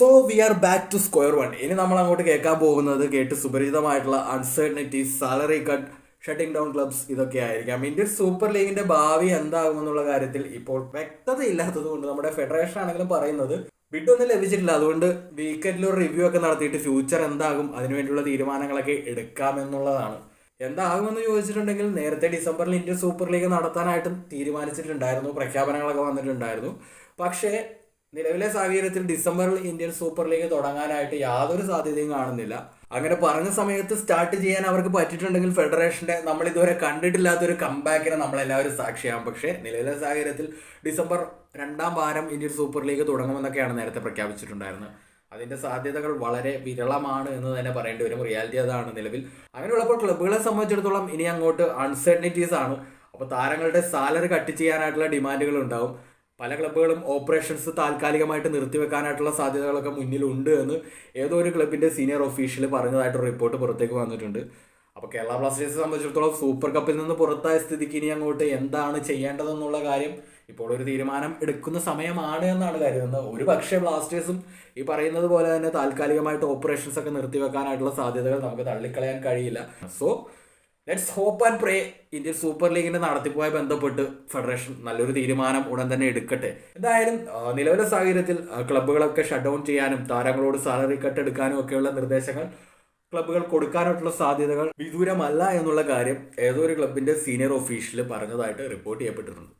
So we are back to square one ഇനി നമ്മൾ അങ്ങോട്ട് കേൾക്കാൻ പോകുന്നത് കേട്ട് സുപരിചിതമായിട്ടുള്ള uncertainties salary cut shutting down clubs ഇതൊക്കെ ആയിരിക്കാം. ഇന്ത്യൻ സൂപ്പർ ലീഗിന്റെ ഭാവി എന്താകുമെന്നുള്ള കാര്യത്തിൽ ഇപ്പോൾ വ്യക്തത ഇല്ലാത്തത് കൊണ്ട് നമ്മുടെ ഫെഡറേഷൻ ആണെങ്കിലും പറയുന്നത് വിട്ടൊന്നും ലഭിച്ചിട്ടില്ല. അതുകൊണ്ട് വീക്കെൻഡിൽ ഒരു റിവ്യൂ ഒക്കെ നടത്തിയിട്ട് ഫ്യൂച്ചർ എന്താകും അതിനുവേണ്ടിയുള്ള തീരുമാനങ്ങളൊക്കെ എടുക്കാമെന്നുള്ളതാണ്. എന്താകുമെന്ന് ചോദിച്ചിട്ടുണ്ടെങ്കിൽ നേരത്തെ ഡിസംബറിൽ ഇന്ത്യൻ സൂപ്പർ ലീഗ് നടത്താനായിട്ടും തീരുമാനിച്ചിട്ടുണ്ടായിരുന്നു പ്രഖ്യാപനങ്ങളൊക്കെ വന്നിട്ടുണ്ടായിരുന്നു. പക്ഷേ നിലവിലെ സാഹചര്യത്തിൽ ഡിസംബറിൽ ഇന്ത്യൻ സൂപ്പർ ലീഗ് തുടങ്ങാനായിട്ട് യാതൊരു സാധ്യതയും കാണുന്നില്ല. അങ്ങനെ പറഞ്ഞ സമയത്ത് സ്റ്റാർട്ട് ചെയ്യാൻ അവർക്ക് പറ്റിയിട്ടുണ്ടെങ്കിൽ ഫെഡറേഷന്റെ നമ്മൾ ഇതുവരെ കണ്ടിട്ടില്ലാത്തൊരു നമ്മൾ നമ്മളെല്ലാവരും സാക്ഷിയാകും പക്ഷേ നിലവിലെ സാഹചര്യത്തിൽ ഡിസംബർ രണ്ടാം വാരം ഇന്ത്യൻ സൂപ്പർ ലീഗ് തുടങ്ങുമെന്നൊക്കെയാണ് നേരത്തെ പ്രഖ്യാപിച്ചിട്ടുണ്ടായിരുന്നത്. അതിന്റെ സാധ്യതകൾ വളരെ വിരളമാണ് എന്ന് തന്നെ പറയേണ്ടി വരും. റിയാലിറ്റി അതാണ് നിലവിൽ. അങ്ങനെയുള്ളപ്പോൾ ക്ലബ്ബുകളെ സംബന്ധിച്ചിടത്തോളം ഇനി അങ്ങോട്ട് അൺസർട്ടനിറ്റീസ് ആണ്. അപ്പോൾ താരങ്ങളുടെ സാലറി കട്ട് ചെയ്യാനായിട്ടുള്ള ഡിമാൻഡുകൾ ഉണ്ടാവും. പല ക്ലബ്ബുകളും ഓപ്പറേഷൻസ് താൽക്കാലികമായിട്ട് നിർത്തിവെക്കാനായിട്ടുള്ള സാധ്യതകളൊക്കെ മുന്നിലുണ്ട് എന്ന് ഏതോ ഒരു ക്ലബിന്റെ സീനിയർ ഒഫീഷ്യൽ പറഞ്ഞതായിട്ട് റിപ്പോർട്ട് പുറത്തേക്ക് വന്നിട്ടുണ്ട്. അപ്പോൾ കേരള ബ്ലാസ്റ്റേഴ്സിനെ സംബന്ധിച്ചിടത്തോളം സൂപ്പർ കപ്പിൽ നിന്ന് പുറത്തായ സ്ഥിതിക്ക് ഇനി അങ്ങോട്ട് എന്താണ് ചെയ്യേണ്ടതെന്നുള്ള കാര്യം ഇപ്പോൾ ഒരു തീരുമാനം എടുക്കുന്ന സമയമാണ് എന്നാണ് കരുതുന്നത്. ഒരു പക്ഷേ ബ്ലാസ്റ്റേഴ്സും ഈ പറയുന്നത് പോലെ തന്നെ താൽക്കാലികമായിട്ട് ഓപ്പറേഷൻസ് ഒക്കെ നിർത്തിവെക്കാനായിട്ടുള്ള സാധ്യതകൾ നമുക്ക് തള്ളിക്കളയാൻ കഴിയില്ല. So let's hope and pray Indian Super ലീഗിന്റെ നടത്തിപ്പുമായി ബന്ധപ്പെട്ട് ഫെഡറേഷൻ നല്ലൊരു തീരുമാനം ഉടൻ തന്നെ എടുക്കട്ടെ. എന്തായാലും നിലവിലെ സാഹചര്യത്തിൽ ക്ലബ്ബുകളൊക്കെ ഷട്ട് ഡൗൺ ചെയ്യാനും താരങ്ങളോട് സാലറി കട്ട് എടുക്കാനും ഒക്കെയുള്ള നിർദ്ദേശങ്ങൾ ക്ലബ്ബുകൾ കൊടുക്കാനായിട്ടുള്ള സാധ്യതകൾ വിദൂരമല്ല എന്നുള്ള കാര്യം ഏതോ ഒരു ക്ലബിന്റെ സീനിയർ ഒഫീഷ്യൽ പറഞ്ഞതായിട്ട് റിപ്പോർട്ട് ചെയ്യപ്പെട്ടിട്ടുണ്ട്.